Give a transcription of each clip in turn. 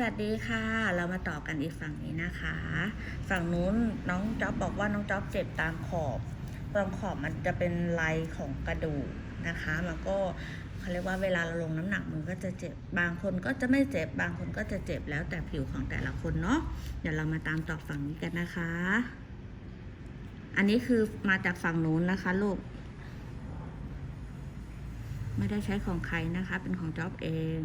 สวัสดีค่ะ เรามาต่อกันอีกฝั่งนี้นะคะ ฝั่งนู้นน้องจ๊อบบอกว่าน้องจ๊อบเจ็บตามขอบตรงขอบมันจะเป็นลายของกระดูกนะคะมันก็เขาเรียกว่าเวลาเราลงน้ำหนักมันก็จะเจ็บบางคนก็จะไม่เจ็บบางคนก็จะเจ็บแล้วแต่ผิวของแต่ละคนเนาะเดี๋ยวเรามาตามต่อฝั่งนี้กันนะคะ อันนี้คือมาจากฝั่งนู้นนะคะลูกไม่ได้ใช้ของใครนะคะ เป็นของจ๊อบเอง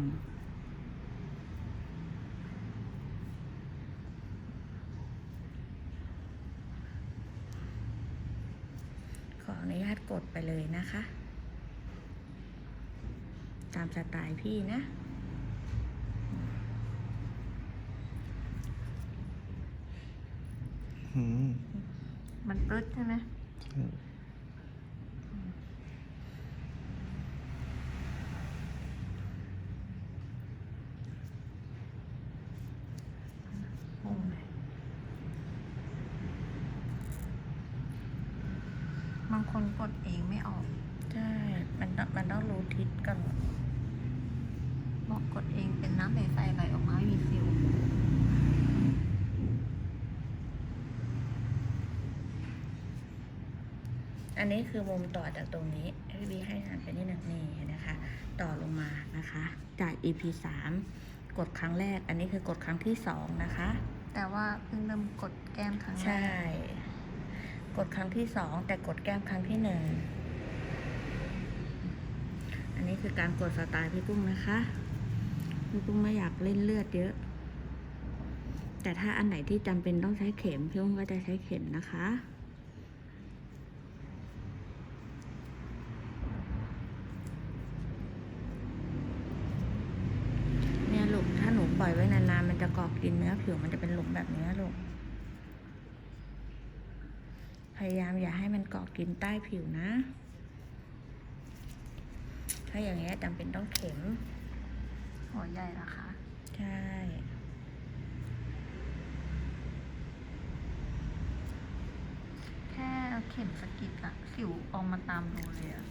ออนุญาตกดไปเลยนะคะ ตามสไตล์พี่นะอืมมันปรึดใช่ไหม ใช่ งงเลย บางคนกดเองไม่ออก ใช่ มันต้องมันต้องรู้ทิศก่อนบอกกดเองเป็นน้ำใสๆไหลออกมาไม่มีสิวอันนี้คือมุมต่อจากตรงนี้พี่บีให้หันไปนิดหนึ่งนี่นะคะ ต่อลงมานะคะ จาก EP 3กดครั้งแรก อันนี้คือกดครั้งที่สองนะคะ แต่ว่าเพิ่งเริ่มกดแก้มครั้งแรใช่ กดครั้งที่สองแต่กดแก้มครั้งที่หนึ่งอันนี้คือการกดสไตล์พี่ปุ้งนะคะพี่ปุ้งไม่อยากเล่นเลือดเยอะ แต่ถ้าอันไหนที่จำเป็นต้องใช้เข็มพี่ปุ้งก็จะใช้เข็มนะคะเนี่ยลูกถ้าหนูปล่อยไว้นานๆมันจะกาะกินเนื้อผิวมันจะเป็นหลุมแบบเนี้ลูก ยายามอย่าให้มันเกาะกินใต้ผิวนะ ถ้าอย่างเงี้ยจำเป็นต้องเข็มหัวใหญ่ละคะใช่แค่เอาเข็มสะกิดอะสิวออกมาตามรูเลยอะ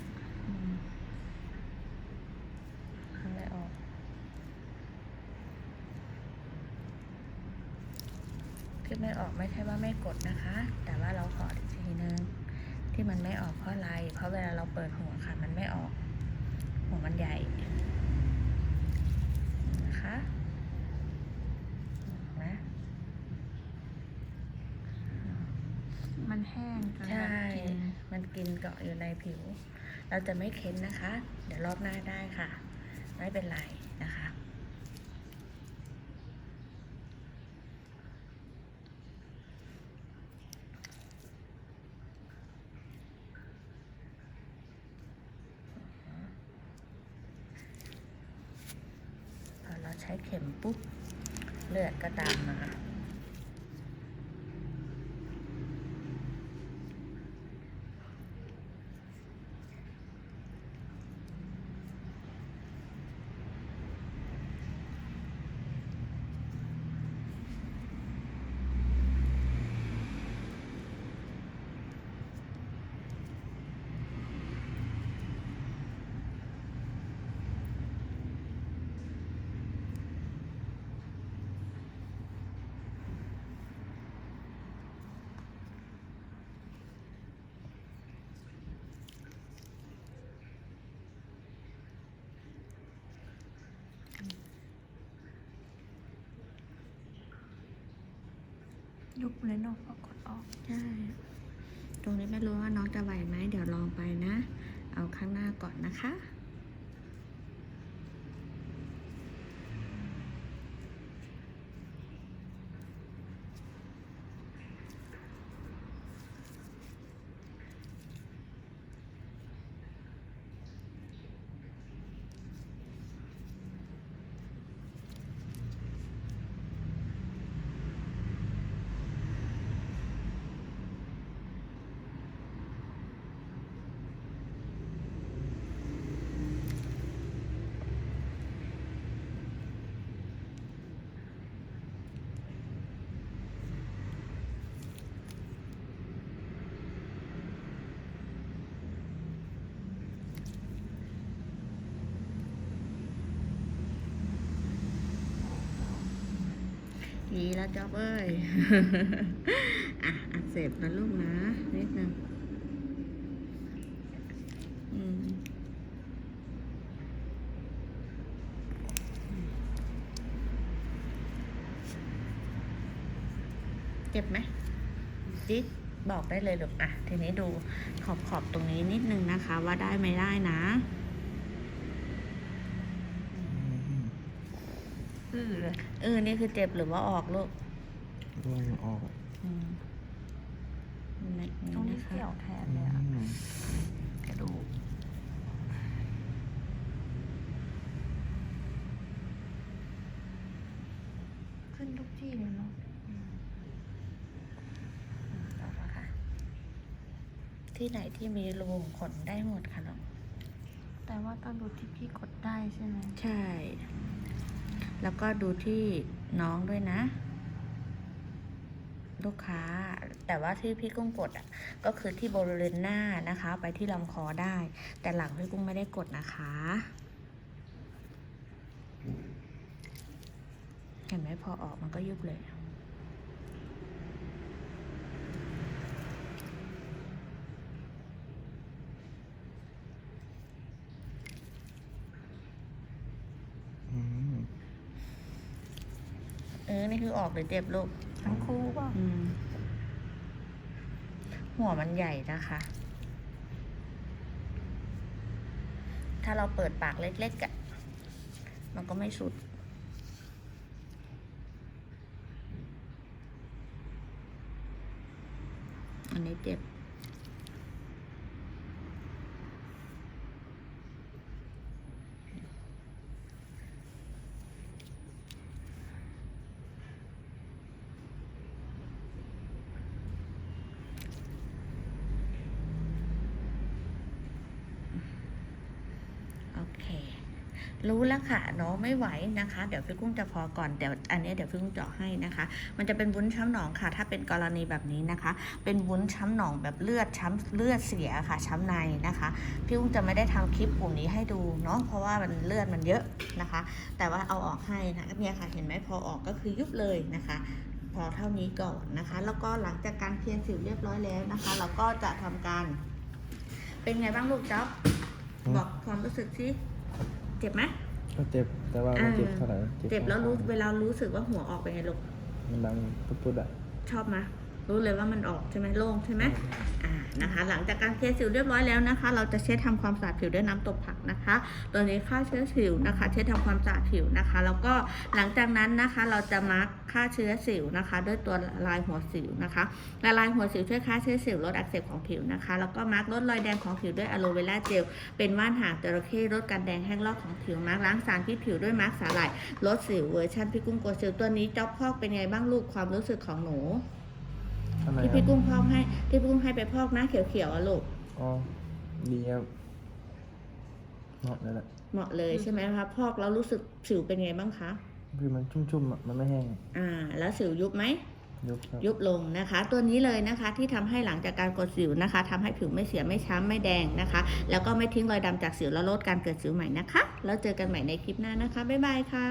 อืมทำไม่ออก ที่ ไม่ออกไม่ใช่ว่าไม่กดนะคะ แต่ว่าเราขออีกทีนึงที่มันไม่ออกเพราะอะไร เพราะเวลาเราเปิดหัวค่ะมันไม่ออก หัวมันใหญ่นะคะนะมันแห้งจนใช่แบบกินมันกินเกาะอยู่ในผิว เราจะไม่เค้นนะคะ เดี๋ยวรอบหน้าได้ค่ะ ไม่เป็นไรนะคะ พอเราใช้เข็มปุ๊บ เลือดก็ตามมา ยุบเลยเนอะพอกดออกใช่ตรงนี้ไม่รู้ว่าน้องจะไหวไหมเดี๋ยวลองไปนะ เอาข้างหน้าก่อนนะคะ ม ดีแล้วจ๊อบเอ้ย อะ อักเสบนะลูกนะ นิดนึงเจ็บไหมจิ๊กบอกได้เลยลูกอะ ทีนี้ดูขอบขอบตรงนี้นิดนึงนะคะ ว่าได้ไม่ได้นะ อื้อเลยเออนี่คือเจ็บหรือว่าออกลูกร่วงออกอืมนี่ตรงนี้นะคะเกี่ยวแทนเลยอะอืมกระดูกขึ้นทุกที่เลยเนาะต่อมาค่ะ ที่ไหนที่มีรูขุมขนได้หมดค่ะน้องแต่ว่าต้องดูที่พี่กดได้ใช่ไหมใช่ แล้วก็ดูที่น้องด้วยนะ ลูกค้า แต่ว่าที่พี่กุ้งกดอะ ก็คือที่บริเวณหน้านะคะ ไปที่ลำคอได้ แต่หลังพี่กุ้งไม่ได้กดนะคะ เห็นไหมพอออกมันก็ยุบเลย อืม เออ นี่คือออกหรือเจ็บลูก ทั้งคู่ป่ะอืม หัวมันใหญ่นะคะ ถ้าเราเปิดปากเล็กๆอะ่ะ มันก็ไม่สุด อันนี้เจ็บ โอเค รู้แล้วค่ะน้องไม่ไหวนะคะ เดี๋ยวพี่กุ้งจะพอก่อนเดี๋ยวอันนี้เดี๋ยวพี่กุ้งเจาะให้นะคะ มันจะเป็นวุ้นช้ำหนองค่ะ ถ้าเป็นกรณีแบบนี้นะคะ เป็นวุ้นช้ำหนองแบบเลือดช้ำเลือดเสียค่ะ ช้ำในนะคะพี่กุ้งจะไม่ได้ทำคลิปกลุ่มนี้ให้ดูเนาะเพราะว่ามันเลือดมันเยอะนะคะ แต่ว่าเอาออกให้นะเนี่ยค่ะเห็นไหมพอออกก็คือยุบเลยนะคะพอเท่านี้ก่อนนะคะ แล้วก็หลังจากการเคลียร์สิวเรียบร้อยแล้วนะคะ เราก็จะทำการ เป็นไงบ้างลูกจ๊อบบอกความรู้สึกสิ เจ็บไหมก็เจ็บแต่ว่าไม่เจ็บเท่าไหร่เจ็บแล้วรู้ข้างๆเวลารู้สึกว่าหัวออกเป็นไงลูกมันดังปุ๊บๆอะชอบไหม รู้เลยว่ามันออกใช่ไหมโล่งใช่ไหมอ่านะคะ หลังจากการเคลียร์สิวเรียบร้อยแล้วนะคะ เราจะเช็ดทำความสะอาดผิวด้วยน้ำตบผักนะคะ ตัวนี้ฆ่าเชื้อสิวนะคะ เช็ดทำความสะอาดผิวนะคะ แล้วก็หลังจากนั้นนะคะ เราจะมาร์คฆ่าเชื้อสิวนะคะ ด้วยตัวละลายหัวสิวนะคะละลายหัวสิวช่วยฆ่าเชื้อสิวลดอักเสบของผิวนะคะ แล้วก็มาร์คลดรอยแดงของผิวด้วยอะโลเวราเจล เป็นว่านหางจระเข้ลดการแดงแห้งลอกของผิวมาร์คล้างสารพิษผิวด้วยมาร์คสาหร่ายลดสิวเวอร์ชันพี่กุ้งโกดสิวตัวนี้จ๊อบพอกเป็นไงบ้างลูกความรู้สึกของหนู ข้างในที่ครัพี่บกุ้งพอกให้ ที่พี่กุ้งให้ไปพอกหน้าเขียวๆอะลูก อ๋อดีครับเหมาะเลยแหละเหมาะเลยใช่ไหมคะพอกแล้วรู้สึกสิวเป็นไงบ้างคะคือมันชุ่มๆอะมันไม่แห้งอ่า แล้วสิวยุบไหมยุบครับยุบลงนะคะ ตัวนี้เลยนะคะที่ทำให้หลังจากการกดสิวนะคะทำให้ผิวไม่เสียไม่ช้ำไม่แดงนะคะ แล้วก็ไม่ทิ้งรอยดำจากสิวแล้วลดการเกิดสิวใหม่นะคะ แล้วเจอกันใหม่ในคลิปหน้านะคะบ๊ายบายค่ะ